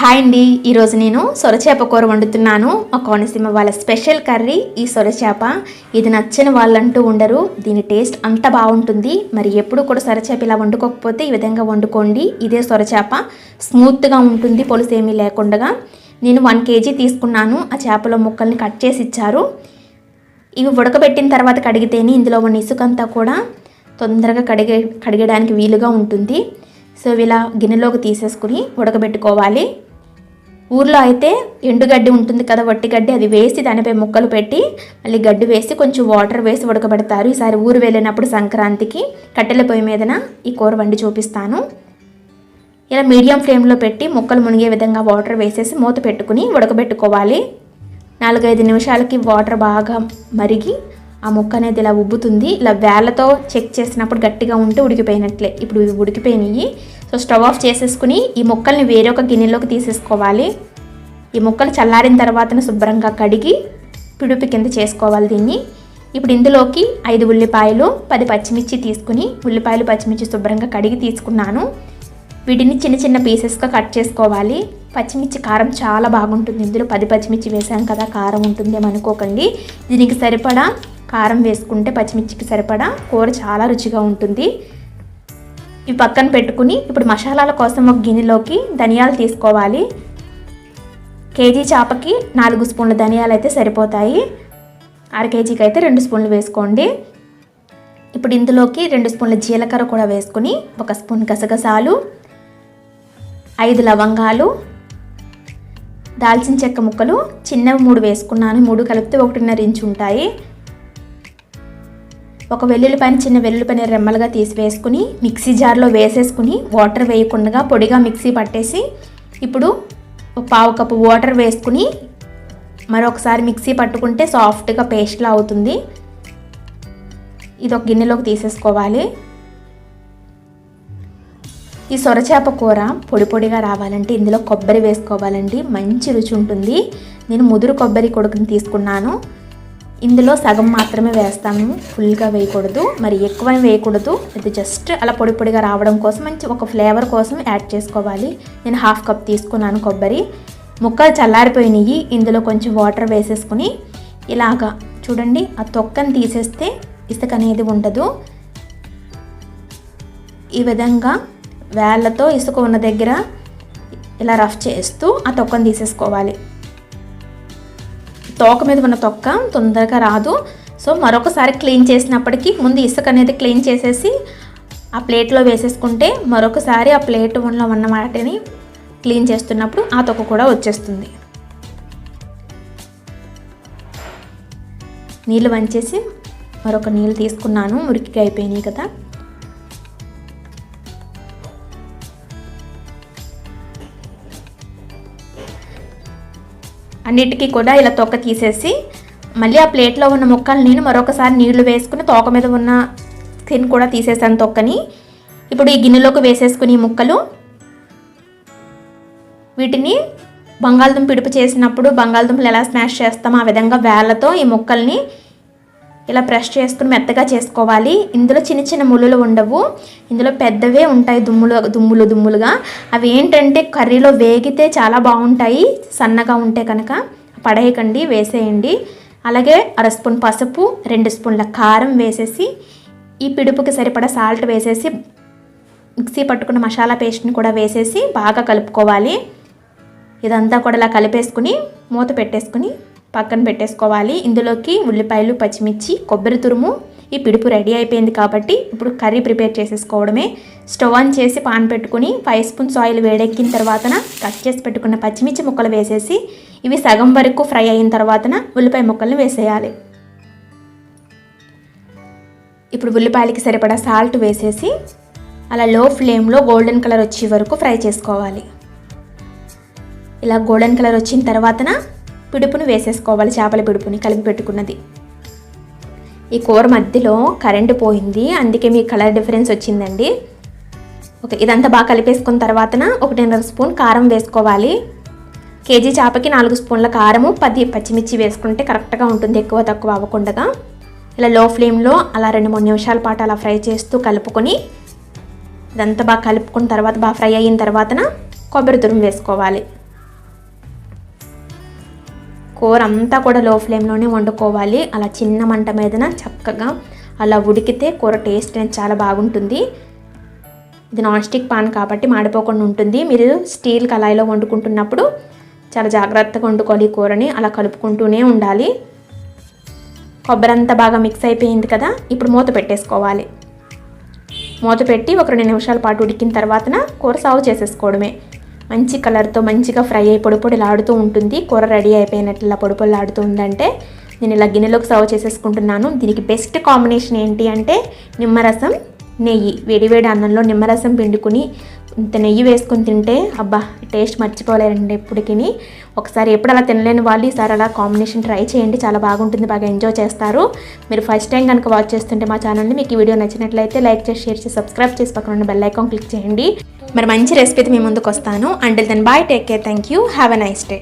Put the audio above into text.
Hi అండి. ఈరోజు నేను సొరచేప కూర వండుతున్నాను. మా కోనసీమ వాళ్ళ స్పెషల్ కర్రీ ఈ సొరచేప. ఇది నచ్చని వాళ్ళంటూ ఉండరు. దీని టేస్ట్ అంత బాగుంటుంది. మరి ఎప్పుడు కూడా సొరచేప ఇలా వండుకోకపోతే ఈ విధంగా వండుకోండి. ఇదే సొరచేప. స్మూత్గా ఉంటుంది పొలుసు ఏమీ లేకుండా నేను వన్ కేజీ తీసుకున్నాను. ఆ చేపల ముక్కల్ని కట్ చేసి ఇచ్చారు. ఇవి ఉడకబెట్టిన తర్వాత కడిగితేనే ఇందులో ఉన్న ఇసుకంతా కూడా తొందరగా కడిగే కడిగడానికి వీలుగా ఉంటుంది. సో ఇలా గిన్నెలోకి తీసేసుకుని ఉడకబెట్టుకోవాలి. ఊర్లో అయితే ఎండుగడ్డి ఉంటుంది కదా వట్టి గడ్డి అది వేసి దానిపై ముక్కలు పెట్టి మళ్ళీ గడ్డి వేసి కొంచెం వాటర్ వేసి ఉడకబెడతారు. ఈసారి ఊరు వెళ్ళినప్పుడు సంక్రాంతికి కట్టెల పొయ్యి మీదన ఈ కూర వండి చూపిస్తాను. ఇలా మీడియం ఫ్లేమ్లో పెట్టి ముక్కలు మునిగే విధంగా వాటర్ వేసేసి మూత పెట్టుకుని ఉడకబెట్టుకోవాలి. నాలుగైదు నిమిషాలకి వాటర్ బాగా మరిగి ఆ ముక్క అనేది ఇలా ఉబ్బుతుంది. ఇలా వేళ్ళతో చెక్ చేసినప్పుడు గట్టిగా ఉంటే ఉడికిపోయినట్లే. ఇప్పుడు ఇవి ఉడికిపోయినాయి. సో స్టవ్ ఆఫ్ చేసేసుకుని ఈ ముక్కల్ని వేరే ఒక గిన్నెలోకి తీసేసుకోవాలి. ఈ ముక్కలు చల్లారిన తర్వాత శుభ్రంగా కడిగి పిడుపు కింద చేసుకోవాలి దీన్ని. ఇప్పుడు ఇందులోకి ఐదు ఉల్లిపాయలు పది పచ్చిమిర్చి తీసుకుని ఉల్లిపాయలు పచ్చిమిర్చి శుభ్రంగా కడిగి తీసుకున్నాను. వీటిని చిన్న చిన్న పీసెస్గా కట్ చేసుకోవాలి. పచ్చిమిర్చి కారం చాలా బాగుంటుంది. ఇందులో పది పచ్చిమిర్చి వేసాం కదా కారం ఉంటుంది అనుకోకండి దీనికి సరిపడా కారం వేసుకుంటే పచ్చిమిర్చికి సరిపడా కూర చాలా రుచిగా ఉంటుంది. ఇవి పక్కన పెట్టుకుని ఇప్పుడు మసాలాల కోసం ఒక గిన్నెలోకి ధనియాలు తీసుకోవాలి. కేజీ చేపకి నాలుగు స్పూన్ల ధనియాలు అయితే సరిపోతాయి. అర కేజీకి అయితే రెండు స్పూన్లు వేసుకోండి. ఇప్పుడు ఇందులోకి రెండు స్పూన్ల జీలకర్ర కూడా వేసుకుని ఒక స్పూన్ గసగసాలు ఐదు లవంగాలు దాల్చిన చెక్క ముక్కలు చిన్నవి మూడు వేసుకున్నాను. మూడు కలిపితే ఒకటిన్నర ఇంచు ఉంటాయి. ఒక వెల్లుల్లిపాయని చిన్న వెల్లుల్లిపాయని రెమ్మలుగా తీసి వేసుకుని మిక్సీ జార్లో వేసేసుకుని వాటర్ వేయకుండా పొడిగా మిక్సీ పట్టేసి ఇప్పుడు పావు కప్పు వాటర్ వేసుకుని మరొకసారి మిక్సీ పట్టుకుంటే సాఫ్ట్గా పేస్ట్లా అవుతుంది. ఇది ఒక గిన్నెలోకి తీసేసుకోవాలి. ఈ సొరచేప కూర పొడి పొడిగా రావాలంటే ఇందులో కొబ్బరి వేసుకోవాలండి. మంచి రుచి ఉంటుంది. నేను ముదురు కొబ్బరి కొడుకుని తీసుకున్నాను. ఇందులో సగం మాత్రమే వేస్తాను. ఫుల్గా వేయకూడదు. మరి ఎక్కువ వేయకూడదు. ఇది జస్ట్ అలా పొడి పొడిగా రావడం కోసం మంచి ఒక ఫ్లేవర్ కోసం యాడ్ చేసుకోవాలి. నేను హాఫ్ కప్ తీసుకున్నాను కొబ్బరి. ముక్కలు చల్లారిపోయినాయి. ఇందులో కొంచెం వాటర్ వేసేసుకుని ఇలాగా చూడండి. ఆ తొక్కని తీసేస్తే ఇసుక అనేది ఉండదు. ఈ విధంగా వేళ్ళతో ఇసుక ఉన్న దగ్గర ఇలా రఫ్ చేస్తూ ఆ తొక్కను తీసేసుకోవాలి. తోక మీద ఉన్న తొక్క తొందరగా రాదు. సో మరొకసారి క్లీన్ చేసినప్పటికీ ముందు ఇసుక అనేది క్లీన్ చేసేసి ఆ ప్లేట్లో వేసేసుకుంటే మరొకసారి ఆ ప్లేట్ ఉన్న ఉన్న వాటిని క్లీన్ చేస్తున్నప్పుడు ఆ తొక్క కూడా వచ్చేస్తుంది. నీళ్ళు వంచేసి మరొక నీళ్ళు తీసుకున్నాను. మురికి అయిపోయినాయి కదా. అన్నిటికీ కూడా ఇలా తొక్క తీసేసి మళ్ళీ ఆ ప్లేట్లో ఉన్న ముక్కలు నేను మరొకసారి నీళ్ళు వేసుకుని తోక మీద ఉన్న స్కిన్ కూడా తీసేసాను తొక్కని. ఇప్పుడు ఈ గిన్నెలోకి వేసేసుకుని ఈ ముక్కలు. వీటిని బంగాళదుంప పిడుపు చేసినప్పుడు బంగాళదుంపలు ఎలా స్మాష్ చేస్తామో ఆ విధంగా వేళ్ళతో ఈ ముక్కల్ని ఇలా ప్రెస్ చేసుకుని మెత్తగా చేసుకోవాలి. ఇందులో చిన్న చిన్న ములులు ఉండవు. ఇందులో పెద్దవే ఉంటాయి దుమ్ములు దుమ్ములు దుమ్ములుగా. అవి ఏంటంటే కర్రీలో వేగితే చాలా బాగుంటాయి. సన్నగా ఉంటే కనుక పడేయకండి వేసేయండి. అలాగే అర స్పూన్ పసుపు రెండు స్పూన్ల కారం వేసేసి ఈ పిడుపుకి సరిపడా సాల్ట్ వేసేసి మిక్సీ పట్టుకున్న మసాలా పేస్ట్ని కూడా వేసేసి బాగా కలుపుకోవాలి. ఇదంతా కూడా ఇలా కలిపేసుకుని మూత పెట్టేసుకుని పక్కన పెట్టేసుకోవాలి. ఇందులోకి ఉల్లిపాయలు పచ్చిమిర్చి కొబ్బరి తురుము. ఈ పిడుపు రెడీ అయిపోయింది కాబట్టి ఇప్పుడు కర్రీ ప్రిపేర్ చేసేసుకోవడమే. స్టవ్ ఆన్ చేసి పాన్ పెట్టుకుని ఫైవ్ స్పూన్స్ ఆయిల్ వేడెక్కిన తర్వాతన కట్ చేసి పెట్టుకున్న పచ్చిమిర్చి ముక్కలు వేసేసి ఇవి సగం వరకు ఫ్రై అయిన తర్వాతన ఉల్లిపాయ ముక్కల్ని వేసేయాలి. ఇప్పుడు ఉల్లిపాయలకి సరిపడా సాల్ట్ వేసేసి అలా లో ఫ్లేమ్లో గోల్డెన్ కలర్ వచ్చే వరకు ఫ్రై చేసుకోవాలి. ఇలా గోల్డెన్ కలర్ వచ్చిన తర్వాతన పిడుపును వేసేసుకోవాలి చేపల పిడుపుని కలిపి పెట్టుకున్నది. ఈ కూర మధ్యలో కరెంటు పోయింది. అందుకే మీకు కలర్ డిఫరెన్స్ వచ్చిందండి. ఓకే ఇదంతా బాగా కలిపేసుకున్న తర్వాతన ఒకటిన్నర స్పూన్ కారం వేసుకోవాలి. కేజీ చేపకి నాలుగు స్పూన్ల కారము పది పచ్చిమిర్చి వేసుకుంటే కరెక్ట్గా ఉంటుంది ఎక్కువ తక్కువ అవ్వకుండా ఇలా లో ఫ్లేమ్లో అలా రెండు మూడు నిమిషాల పాటు అలా ఫ్రై చేస్తూ కలుపుకొని ఇదంతా బాగా కలుపుకున్న తర్వాత బాగా ఫ్రై అయిన తర్వాతన కొబ్బరి తురుము వేసుకోవాలి. కూర అంతా కూడా లో ఫ్లేమ్లోనే వండుకోవాలి. అలా చిన్న మంట మీదన చక్కగా అలా ఉడికితే కూర టేస్ట్ అనేది చాలా బాగుంటుంది. ఇది నాన్ స్టిక్ పాన్ కాబట్టి మాడిపోకుండా ఉంటుంది. మీరు స్టీల్ కళాయిలో వండుకుంటున్నప్పుడు చాలా జాగ్రత్తగా వండుకోవాలి కూరని. అలా కలుపుకుంటూనే ఉండాలి. కొబ్బరి అంతా బాగా మిక్స్ అయిపోయింది కదా ఇప్పుడు మూత పెట్టేసుకోవాలి. మూత పెట్టి ఒక రెండు నిమిషాల పాటు ఉడికిన తర్వాతన కూర సాగు చేసేసుకోవడమే. మంచి కలర్తో మంచిగా ఫ్రై అయి పొడిపొడిలాడుతూ ఉంటుంది. కూర రెడీ అయిపోయినట్లు ఇలా పొడిలాడుతూ ఉందంటే నేను ఇలా గిన్నెలోకి సర్వ్ చేసేసుకుంటున్నాను. దీనికి బెస్ట్ కాంబినేషన్ ఏంటి అంటే నిమ్మరసం నెయ్యి వేడివేడి అన్నంలో నిమ్మరసం పిండుకుని ఇంత నెయ్యి వేసుకొని తింటే అబ్బా టేస్ట్ మర్చిపోలేరండి ఎప్పటికీ ఒకసారి ఎప్పుడు అలా తినలేని వాళ్ళు ఈసారి అలా కాంబినేషన్ ట్రై చేయండి. చాలా బాగుంటుంది బాగా ఎంజాయ్ చేస్తారు. మీరు ఫస్ట్ టైం కనుక వాచ్ చేస్తుంటే మా ఛానల్ని మీకు ఈ వీడియో నచ్చినట్లయితే లైక్ చేసి షేర్ చేసి సబ్స్క్రైబ్ చేసి పక్కన ఉన్న బెల్ ఐకాన్ క్లిక్ చేయండి. మరి మంచి రెసిపీతో మీ ముందుకు వస్తాను and then bye take care thank you have a nice day